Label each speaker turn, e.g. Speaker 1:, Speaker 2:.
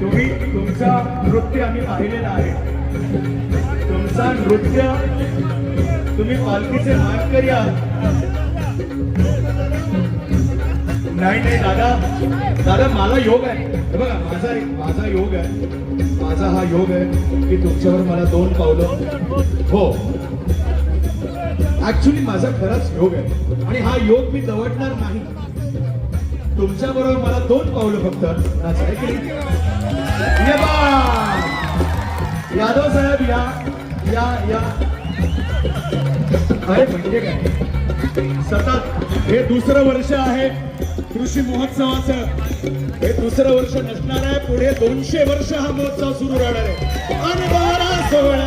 Speaker 1: तुम्ही तुमचा नृत्य आम्ही पाहिलेला आहे. तुमचा नृत्य तुम्ही पालखीचे मानकरी आहात. नाही नाही दादा दादा माझा योग आहे. बघा माझा माझा योग आहे. माझा हा योग आहे की तुमच्यावर मला दोन पावलं. हो. ऍक्च्युली माझा खराच योग आहे. आणि हा योग मी दवडणार नाही. तुमच्या बरोबर मला दोन पावलं फक्त. आहे की यादव साहेब या या या. अरे म्हणजे काय? सतत. हे दुसरं वर्ष आहे कृषी महोत्सवाचं. हे दुसरं वर्ष नसणार आहे. पुढे दोनशे वर्ष हा महोत्सव सुरू राहणार आहे. आणि बारा सोळा